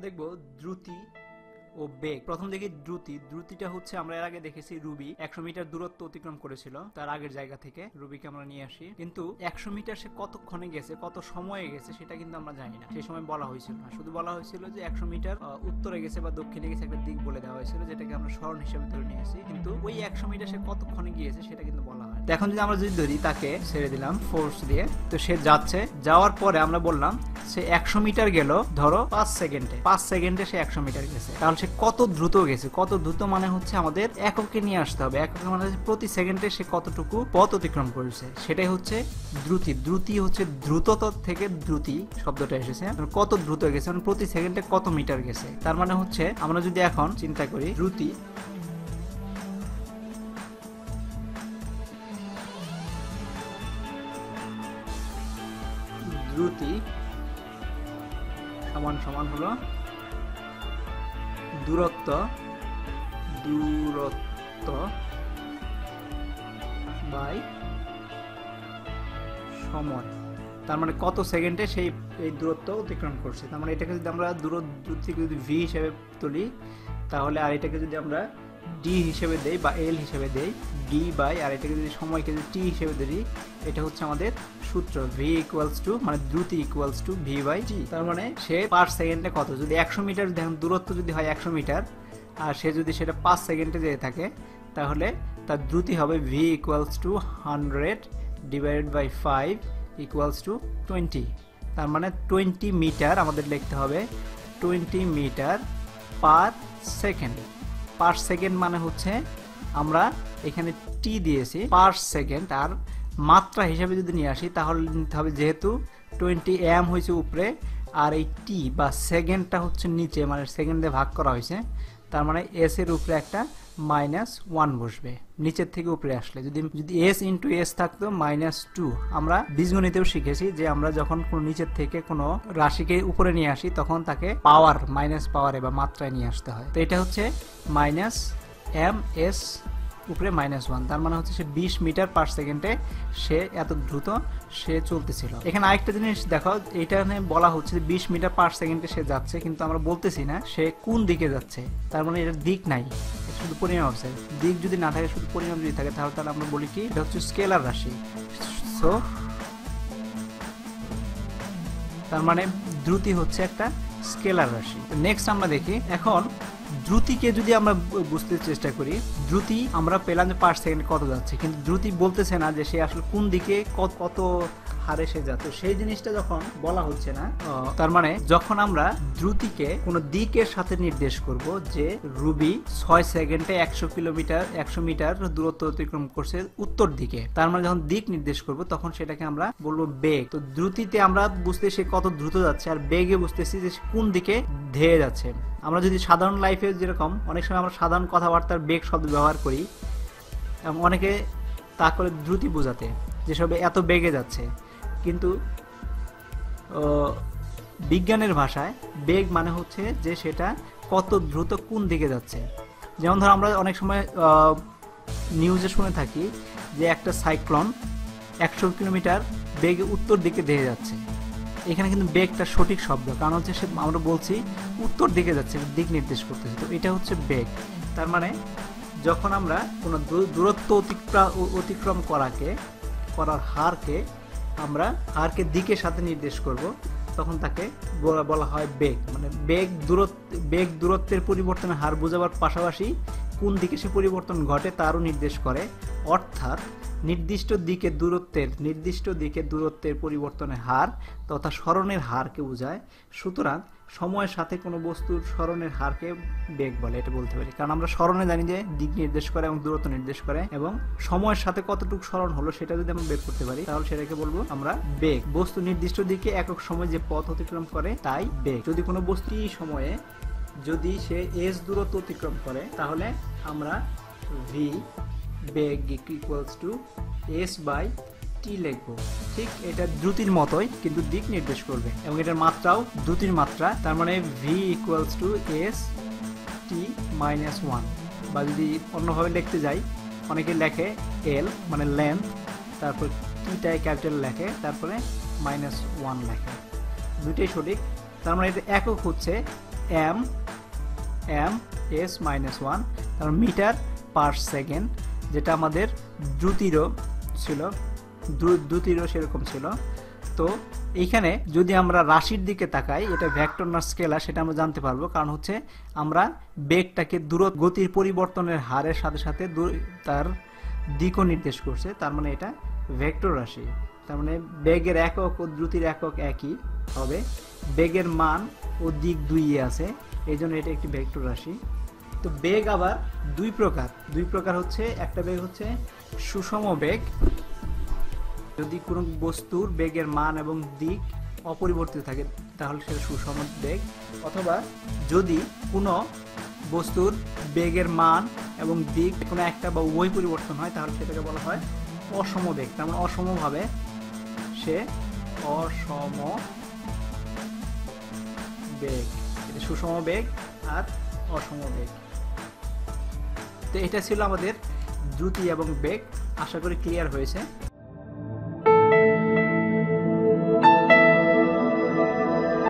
দেখব দ্রুতি ও বেগ। প্রথম দেখি দ্রুতি। দ্রুতিটা হচ্ছে আমরা এর আগে দেখেছি রুবি একশো মিটার দূরত্ব অতিক্রম করেছিল তার আগের জায়গা থেকে। রুবিকে আমরা নিয়ে আসি। কিন্তু একশো মিটার সে কতক্ষণে গেছে, কত সময়ে গেছে সেটা কিন্তু আমরা জানি না। সেই সময় বলা হয়েছিল না। শুধু বলা হয়েছিল যে একশো মিটার উত্তরে গেছে বা দক্ষিণে গেছে একটা দিক বলে দেওয়া হয়েছিল, যেটাকে আমরা স্মরণ হিসেবে ধরে নিয়েছি কিন্তু ওই একশো মিটার সে কতক্ষণে গিয়েছে সেটা কিন্তু বলা হয় এখন যদি আমরা যদি ধরি, তাকে ছেড়ে দিলাম ফোর্স দিয়ে, তো সে যাচ্ছে। যাওয়ার পরে আমরা বললাম, সে একশো মিটার গেল, ধরো পাঁচ সেকেন্ডে। পাঁচ সেকেন্ডে সে একশো মিটার গেছে। তাহলে সে কত দ্রুত গেছে, কত দ্রুত মানে হচ্ছে আমাদের এককে নিয়ে আসতে হবে, এককে মানে প্রতি সেকেন্ডে সে কতটুকু পথ অতিক্রম করেছে, সেটাই হচ্ছে দ্রুতি দ্রুতি হচ্ছে দ্রুতত থেকে দ্রুতি শব্দটা এসেছে মানে কত দ্রুত গেছে মানে প্রতি সেকেন্ডে কত মিটার গেছে, তার মানে হচ্ছে আমরা যদি এখন চিন্তা করি দ্রুতি দ্রুতি সমান সমান হলো দূরত্ব দূরত্ব বাই সময়। তার মানে কত সেকেন্ডে সেই এই দূরত্ব অতিক্রম করছে। তার মানে এটাকে যদি আমরা দূরত্ব থেকে যদি ভি হিসেবে তুলি, তাহলে আর এটাকে যদি আমরা ডি হিসেবে দেই বা এল হিসেবে দেই ডি বাই, আর এটাকে যদি সময়কে যদি টি হিসেবে ধরি, এটা হচ্ছে আমাদের সূত্র ভি ইকুয়ালস টু মানে দ্রুতি equals to v by t তার মানে সে পার সেকেন্ডে কত? যদি একশো মিটার দেখেন, দূরত্ব যদি হয় একশো মিটার, আর সে যদি সেটা পাঁচ সেকেন্ডে যেয়ে থাকে, তাহলে তার দ্রুতি হবে v equals to hundred divided by five equals to twenty তার মানে টোয়েন্টি মিটার আমাদের লিখতে হবে twenty metre per second per second মানে হচ্ছে আমরা এখানে টি দিয়েছি, পার সেকেন্ড। আর মাত্রা হিসাবে যদি নিয়ে আসি, তাহলে নিতে হবে যেহেতু টোয়েন্টি এম হয়েছে উপরে, আর এই টি বা সেকেন্ডটা হচ্ছে নিচে মানে সেকেন্ডে ভাগ করা হয়েছে। তার মানে এস এর উপরে একটা মাইনাস ওয়ান বসবে। নিচের থেকে উপরে আসলে। যদি যদি এস ইন্টু এস থাকতো মাইনাস টু আমরা বীজগণিতেও শিখেছি যে আমরা যখন কোনো নিচের থেকে কোনো রাশিকে উপরে নিয়ে আসি, তখন তাকে পাওয়ার মাইনাস পাওয়ারে বা মাত্রায় নিয়ে আসতে হয়। তো এটা হচ্ছে মাইনাস এম এস উপরে মাইনাস ওয়ান তার মানে হচ্ছে সে বিশ মিটার পার সেকেন্ডে সে এত দ্রুত সে চলতেছিল। এখানে আরেকটা জিনিস দেখো, এটা বলা হচ্ছে যে বিশ মিটার পার সেকেন্ডে সে যাচ্ছে, কিন্তু আমরা বলতেছি না সে কোন দিকে যাচ্ছে। তার মানে এটার দিক নাই শুধু পরিমাপ আছে দিক যদি না থাকে, শুধু পরিমাপ যদি থাকে, তাহলে তাহলে আমরা বলি কি, এটা হচ্ছে স্কেলার রাশি। সো তার মানে দ্রুতি হচ্ছে একটা স্কেলার রাশি। নেক্সট আমরা দেখি, এখন দ্রুতিকে যদি আমরা বুঝতে চেষ্টা করি, দ্রুতি আমরা পেলাম যে পার সেকেন্ড কত যাচ্ছে। কিন্তু দ্রুতি বলতেছে না যে সে আসলে কোন দিকে কত কত হারে সে যাচ্ছে। সেই জিনিসটা যখন বলা হচ্ছে না তার মানে যখন আমরা দ্রুতিকে কোনো দিকের সাথে নির্দেশ করব যে রুবি ছয় সেকেন্ডে একশো কিলোমিটার, একশো মিটার দূরত্ব অতিক্রম করছে উত্তর দিকে, তার মানে যখন দিক নির্দেশ করব তখন সেটাকে আমরা বলব বেগ। তো দ্রুতিতে আমরা বুঝতে সে কত দ্রুত যাচ্ছে আর বেগে বুঝতেছি যে কোন দিকে ধেয়ে যাচ্ছে। আমরা যদি সাধারণ লাইফে যেরকম, অনেক সময় আমরা সাধারণ কথাবার্তার বেগ শব্দ ব্যবহার করি, এবং অনেকে তা করে দ্রুতি বোঝাতে যেসব এত বেগে যাচ্ছে। কিন্তু বিজ্ঞানের ভাষায় বেগ মানে হচ্ছে যে সেটা কত দ্রুত কোন দিকে যাচ্ছে। যেমন ধর আমরা অনেক সময় নিউজে শুনে থাকি যে একটা সাইক্লোন একশো কিলোমিটার বেগে উত্তর দিকে ধেয়ে যাচ্ছে। এখানে কিন্তু বেগটা সঠিক শব্দ, কারণ হচ্ছে সে, আমরা বলছি উত্তর দিকে যাচ্ছে দিক নির্দেশ করতেছে। তো এটা হচ্ছে বেগ। তার মানে যখন আমরা কোনো দূরত্ব অতিক্রা- অতিক্রম করাকে, করার হারকে আমরা হারকে দিকের সাথে নির্দেশ করব, তখন তাকে বলা বলা হয় বেগ। মানে বেগ দূরত্ব বেগ দূরত্বের পরিবর্তনের হার বোঝাবার পাশাপাশি কোন দিকে সে পরিবর্তন ঘটে তারও নির্দেশ করে। অর্থাৎ নির্দিষ্ট দিকে দূরত্বের, নির্দিষ্ট দিকে দূরত্বের পরিবর্তনের হার তথা স্মরণের হারকে বোঝায়। সুতরাং সময়ের সাথে কোনো বস্তুর স্মরণের হারকে বেগ বলে, এটা বলতে পারি। কারণ আমরা স্মরণে জানি যে দিক নির্দেশ করে এবং দূরত্ব নির্দেশ করে এবং সময়ের সাথে কতটুকু স্মরণ হলো সেটা যদি আমরা বের করতে পারি, তাহলে সেটাকে বলব আমরা বেগ। বস্তু নির্দিষ্ট দিকে একক সময় যে পথ অতিক্রম করে তাই বেগ। যদি কোনো বস্তু সময়ে যদি সে এস দূরত্ব অতিক্রম করে, তাহলে আমরা V beg equals to s by t লিখব। ঠিক এটা দ্রুতির মতোই, কিন্তু দিক নির্দেশ করবে। এবং এটার মাত্রাও দ্রুতির মাত্রা, তার মানে v equals to s t minus one বা যদি অন্যভাবে লিখতে যাই, অনেকে লেখে এল মানে লেন্থ তারপর টিটাই ক্যাপিটাল লেখে, তারপরে মাইনাস ওয়ান লেখে। দুইটাই সঠিক। তার মানে এটা একক হচ্ছে m m s minus one তারপর মিটার পার সেকেন্ড। যেটা আমাদের দ্রুতিরও ছিল, দ্রু- দ্রুতিরও সেরকম ছিল। তো এইখানে যদি আমরা রাশির দিকে তাকাই, এটা ভ্যাক্টর না স্কেলার সেটা আমরা জানতে পারব। কারণ হচ্ছে আমরা বেগটাকে দূরত গতির পরিবর্তনের হারের সাথে সাথে তার দিকও নির্দেশ করছে। তার মানে এটা ভেক্টর রাশি। তার মানে বেগের একক ও দ্রুতির একক একই হবে। বেগের মান ও দিক দুই আছে। এই জন্য এটা একটি ভেক্টর রাশি। তো বেগ আবার দুই প্রকার। দুই প্রকার হচ্ছে, একটা বেগ হচ্ছে সুষম বেগ। যদি কোনো বস্তুর বেগের মান এবং দিক অপরিবর্তিত থাকে, তাহলে সেটা সুষম বেগ। অথবা যদি কোনো বস্তুর বেগের মান এবং দিক কোনো একটা বা উভয় পরিবর্তন হয়, তাহলে সেটাকে বলা হয় অসম বেগ। তার মানে অসমভাবে সে অসম বেগ। এটা সুষম বেগ আর অসম বেগ। তো এটা ছিল আমাদের দ্রুতি এবং বেগ। আশা করি ক্লিয়ার হয়েছে।